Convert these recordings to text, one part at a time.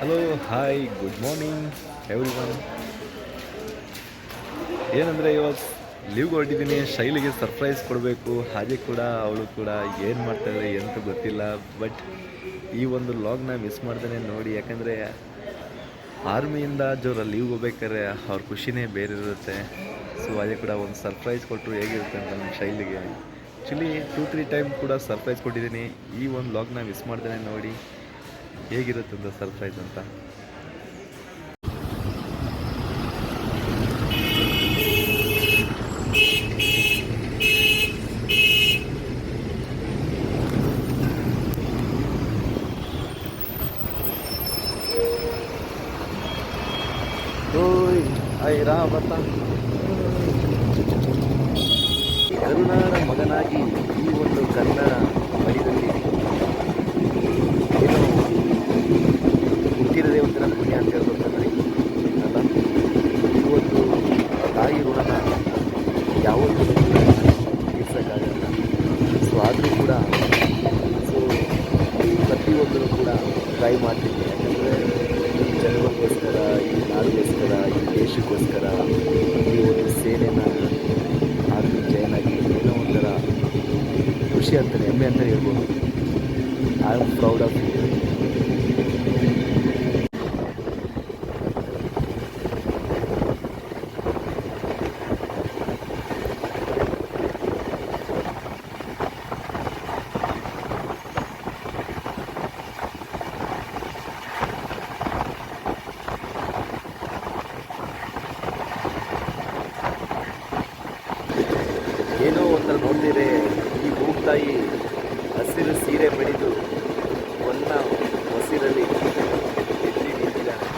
Hello hi good morning everyone ಏನಂದರೆ ಇವತ್ತು leave ಹೊರಟಿದ್ದೀನಿ, ಶೈಲಿಗೆ ಸರ್ಪ್ರೈಸ್ ಕೊಡಬೇಕು. ಹಾಗೆ ಕೂಡ, ಅವಳು ಕೂಡ ಏನು ಮಾಡ್ತಾಳೆ ಎಂತ ಗೊತ್ತಿಲ್ಲ. ಬಟ್ ಈ ಒಂದು ಲಾಗ್ನ ಮಿಸ್ ಮಾಡ್ದೇ ನೋಡಿ, ಯಾಕಂದರೆ ಆರ್ಮಿಯಿಂದ ಜೋರ ಲೀವ್ ಹೋಗ್ಬೇಕಾದ್ರೆ ಅವ್ರ ಖುಷಿನೇ ಬೇರೆ ಇರುತ್ತೆ. ಸೊ ಅದೇ ಕೂಡ ಒಂದು ಸರ್ಪ್ರೈಸ್ ಕೊಟ್ಟರು ಹೇಗಿರುತ್ತೆ ಅಂತ ನಮ್ಮ ಶೈಲಿಗೆ. ಆ್ಯಕ್ಚುಲಿ ಟೂ ತ್ರೀ ಟೈಮ್ ಕೂಡ ಸರ್ಪ್ರೈಸ್ ಕೊಟ್ಟಿದ್ದೀನಿ. ಈ ಒಂದು ಲಾಗ್ನ ಮಿಸ್ ಮಾಡ್ದೇ ನೋಡಿ. ಹೇಗಿರುತ್ತೆ ಅಂತ ಸರ್ಪ್ರೈಸ್ ಅಂತ? ಐರಾವತ ಕರುಣಾರ ಮಗನಾಗಿ ಈ ಒಂದು ಕನ್ನಡ ಮಡಿದಲ್ಲಿ ಏನೋ ಹುಟ್ಟಿರದೇ ಒಂಥರ ಪುಣ್ಯ ಅಂತ ಹೇಳ್ಬೋದು ಕನ್ನಡಿ ಅಲ್ಲ ಇವತ್ತು ತಾಯಿ ಋಣನ ಯಾವತ್ತೂ ತೀರ್ಸೋಕ್ಕಾಗಲ್ಲ ಸೊ ಆದರೂ ಕೂಡ ಸೊ ಪ್ರತಿಯೊಬ್ಬರು ಕೂಡ ಟ್ರೈ ಮಾಡ್ತೀನಿ. ಯಾಕಂದರೆ ಜನಗಳಿಗೋಸ್ಕರ, ಈ ನಾಡಿಗೋಸ್ಕರ, ಈ ದೇಶಕ್ಕೋಸ್ಕರ, ಈ ಒಂದು ಸೇನೆನ ಆರ್ಮಿ ಜಾಯ್ನ್ ಆಗಿ ಏನೋ ಒಂಥರ ಖುಷಿ ಅಂತಾನೆ, ಹೆಮ್ಮೆ ಅಂತಲೇ ಹೇಳ್ಬೋದು. I am proud of you ಏನೋ ಒಂಥರ ನೋಡ್ತೀರಿ ಈ ಭೂತಾಯಿ ಹಸಿರು ಸೀರೆ ಬಡಿದು ಒನ್ನ ಹಸಿರಲ್ಲಿ ಎಲ್ಲಿ ನಿಂತಿದ್ದಾರೆ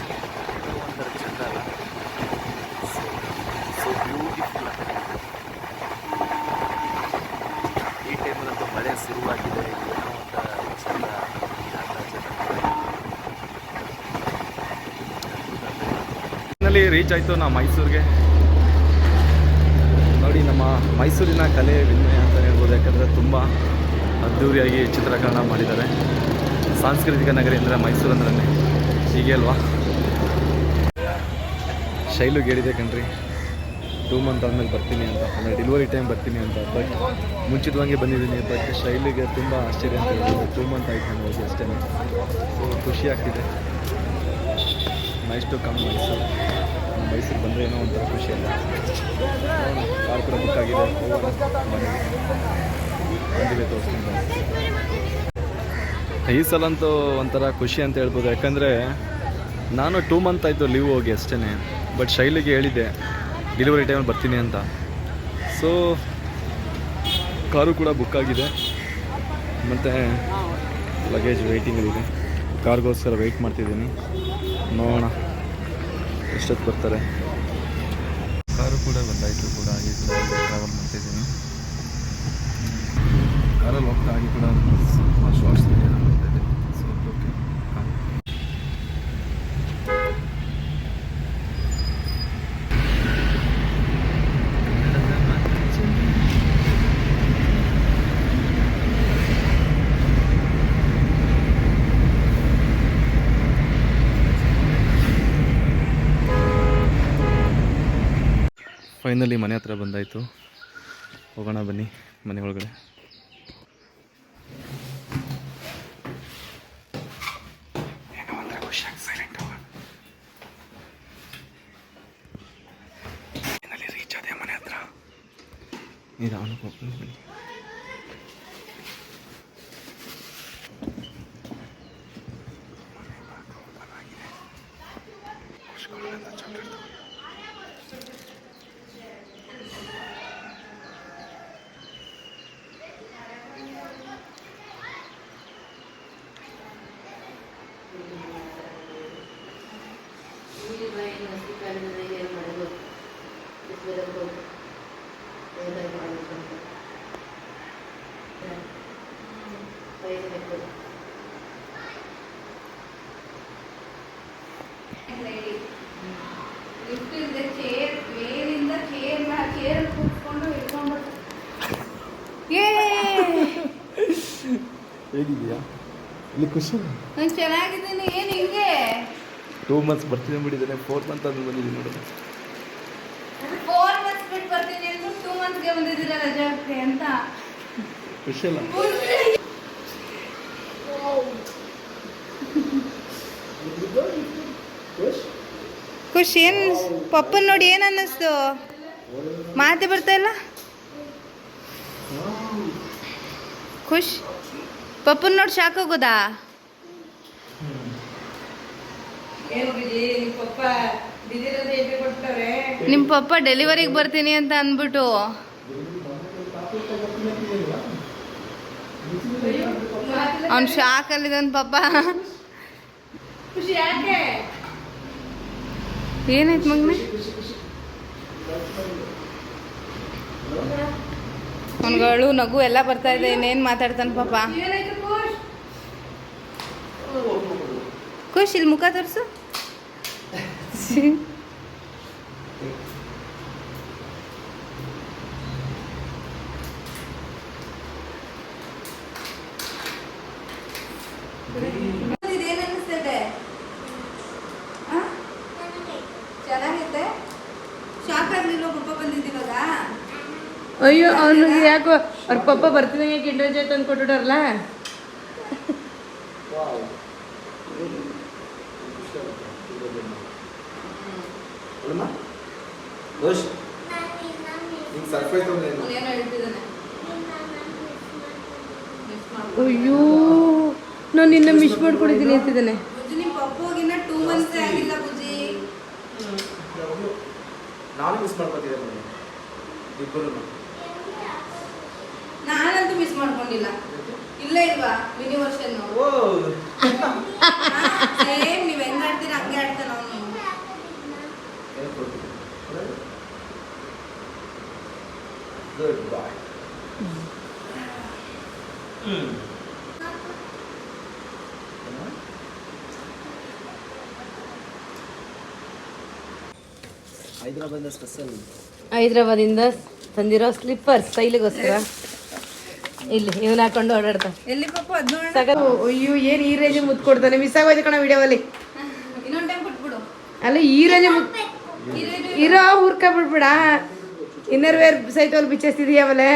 ಒಂಥರ ಚಂದ ಸೊ ಬ್ಯೂಟಿಫುಲ್ ಈ ಟೈಮಲ್ಲಂತೂ ಮಳೆ ಶುರುವಾಗಿದೆ. ಏನೋ ರೀಚ್ ಆಯಿತು ನಾವು ಮೈಸೂರಿಗೆ. ನೋಡಿ ನಮ್ಮ ಮೈಸೂರಿನ ಕಲೆ ವಿನಿಮಯ ಅಂತ ಹೇಳ್ಬೋದು, ಯಾಕಂದರೆ ತುಂಬ ಅದ್ಧೂರಿಯಾಗಿ ಚಿತ್ರೀಕರಣ ಮಾಡಿದ್ದಾರೆ. ಸಾಂಸ್ಕೃತಿಕ ನಗರಿ ಅಂದರೆ ಮೈಸೂರು ಅಂದ್ರೆ ಹೀಗೆ ಅಲ್ವಾ? ಶೈಲು ಹೇಳಿದೆ ಕಣ್ರಿ. ಟೂ ಮಂತ್ ಆದಮೇಲೆ ಬರ್ತೀನಿ ಅಂತ. ಅಂದರೆ ಡೆಲಿವರಿ ಟೈಮ್ ಬರ್ತೀನಿ ಅಂತ. ಬಟ್ ಮುಂಚಿತವಾಗಿ ಬಂದಿದ್ದೀನಿ. ಬಟ್ ಶೈಲಿಗೆ ತುಂಬ ಆಶ್ಚರ್ಯ ಅಂತ ಹೇಳಿದ್ರು ಟೂ ಮಂತ್ ಆಯ್ತು ನಾನು ಹೋಗಿ ಅಷ್ಟೇ ಖುಷಿ ಆಗ್ತಿದೆ. Nice to come Mysuru Mysuru ಬಂದರೆ ಏನೋ ಒಂಥರ ಖುಷಿ ಅಲ್ಲ ಕೂಡ ಬುಕ್ ಆಗಿದೆ. ಬಂದಿದೆ ತೋರಿಸ್ಕೊಂಡು ಈ ಸಲ ಅಂತೂ ಒಂಥರ ಖುಷಿ ಅಂತ ಹೇಳ್ಬೋದು. ಯಾಕಂದರೆ ನಾನು ಟೂ ಮಂತ್ ಆಯಿತು ಲೀವ್ ಹೋಗಿ ಅಷ್ಟೇ ಬಟ್ ಶೈಲಿಗೆ ಹೇಳಿದ್ದೆ ಡೆಲಿವರಿ ಟೈಮಲ್ಲಿ ಬರ್ತೀನಿ ಅಂತ. ಸೊ ಕಾರು ಕೂಡ ಬುಕ್ ಆಗಿದೆ. ಮತ್ತು ಲಗೇಜ್ ವೆಯ್ಟಿಂಗಲ್ಲಿದೆ ಕಾರ್ಗೋಸ್ಕರ ವೆಯ್ಟ್ ಮಾಡ್ತಿದ್ದೀನಿ. ನೋಡೋಣ ಎಷ್ಟೊತ್ತು ಬರ್ತಾರೆ. ಕಾರು ಕೂಡ ಬಂದಾಯಿತು ಕೂಡ ಟ್ರಾವೆಲ್ ಮಾಡ್ತಿದ್ದೀನಿ. ಆಗಿ ಕೂಡ ಸ್ವಲ್ಪ ಶಾರ್ಟ್ಸ್ ಮಾಡ್ತಾಯಿದ್ದೆ ಸೊ ಓಕೆ ಫೈನಲಿ ಮನೆ ಹತ್ರ ಬಂದಾಯಿತು. ಹೋಗೋಣ ಬನ್ನಿ ಮನೆ ಒಳಗಡೆ. এরা অনেক ಚೇರ್ ಮೇಲಿಂದ ಚೇರ್ ಚೇರ್ ಕೂತ್ಕೊಂಡು ಹಿಡ್ಕೊಂಡು ಏ ಹೇಗಿದೆಯಾ ಇಲ್ಲಿ ಖುಷಿ ನಾನು ಚೆನ್ನಾಗಿದ್ದೀನಿ ಏನು ಹಿಂಗೆ? ಟೂ ಮಂತ್ಸ್ ಬರ್ತೀನಿ ಬಿಟ್ಟಿದ್ದಾನೆ ಫೋರ್ ಮಂತ್ ಅದು ಬಂದಿದ್ದೀನಿ ನೋಡಿ. ಫೋರ್ ಮಂತ್ಸ್ ಬಿಟ್ಟು ಬರ್ತೀನಿ ಮಂತ್ಸ್ಗೆ ಬಂದಿದ್ದೀರ ರಜಾಕ್ಕೆ ಅಂತ. ಖುಷಿಲ್ಲ ಖುಷಿ ಏನು ಪಪ್ಪನ್ ನೋಡಿ ಏನು ಅನ್ನಿಸ್ತು? ಮಾತೆ ಬರ್ತಾ ಇಲ್ಲ? ಖುಷ್ ಪಪ್ಪನ್ ನೋಡಿ ಶಾಕ್ ಹೋಗೋದಾ ನಿಮ್ಮ ಪಪ್ಪ ಡೆಲಿವರಿಗೆ ಬರ್ತೀನಿ ಅಂತ ಅಂದ್ಬಿಟ್ಟು. ಅವ್ನು ಶಾಕ್ ಅಲ್ಲಿದ್ದಾನ ಪಪ್ಪ. ಏನಾಯ್ತು ಮಗನ? ಅವನ್ಗಳು ನಗು ಎಲ್ಲ ಬರ್ತಾ ಇದೆ ಇನ್ನೇನು ಮಾತಾಡ್ತಾನೆ ಪಾಪ ಖುಷ್ ಇಲ್ಲಿ ಮುಖ ತೋರಿಸು. ಅಯ್ಯೋ ಅವನು ಯಾಕೋ ಅವ್ರ ಪಪ್ಪ ಬರ್ತಿದಂಗೆ ಕಿಂಡರ್ ಜಾಯ್ ತಂದು ಹೇಳ್ತಿದ್ದಾನೆ. ಅಯ್ಯೋ ನಾನು ನಿನ್ನ ಮಿಸ್ ಮಾಡ್ಕೊಂಡಿದ್ದೀನಿ ಅಂತಿದ್ದಾನೆ ಬುಜ್ಜಿ ನಿಮ್ಮ ಪಪ್ಪ ಹೋಗಿನ ಟೂ ಮಂತ್ಸ್ ಆಗಿಲ್ಲ ಬುಜ್ಜಿ ನಾನು ಮಿಸ್ ಮಾಡ್ಕೊತಿದ್ದೆ ಮೇಡಮ್ ಇಬ್ಬರು ನಾನಂತೂ ಮಿಸ್ ಮಾಡ್ಕೊಂಡಿಲ್ಲ. ಇಲ್ಲೇ ಇಲ್ವಾ? ಯೂನಿವರ್ಸಲ್ ಓ. ಸೇಮ್ ನೀವ್ ಹೆಂಗ್ ಆಡ್ತೀರ ಹಂಗೆ ಆಡ್ತಾನ ಅವನು ಗುಡ್ ಬಾಯ್ ಹೈದರಾಬಾದ್ ಸ್ಪೆಷಲ್ ಹೈದ್ರಾಬಾದಿಂದ ತಂದಿರೋ ಸ್ಲಿಪ್ಪರ್ ಸ್ಟೈಲಿಗೋಸ್ಕರ. ಇಲ್ಲಿ ಇವನ್ ಹಾಕೊಂಡು ಓಡಾಡ್ತಾ ಎಲ್ಲಿ ಪಾಪ ಅಯ್ಯೋ ಏನ್ ಈ ರೇಂಜ್ ಮುತ್ ಕೊಡ್ತಾನೆ. ಮಿಸ್ ಆಗೋಯ್ತು ಕಣ ವಿಡಿಯೋವಲ್ಲಿ ಇನ್ನೊಂದ್ ಟೈಮ್ ಕೊಟ್ಬಿಡು. ಅಲ್ಲ ಈ ರೇಂಜ್ ಮುತ್ ಇರು, ಹುರ್ಕ ಬಿಡ್ಬಿಡ. ಇನ್ನರ್ ವೇರ್ ಸೈತ ಅಲ್ಲಿ ಬಿಚ್ಚಿಸ್ತಿದೀಯ ಆಮೇಲೆ.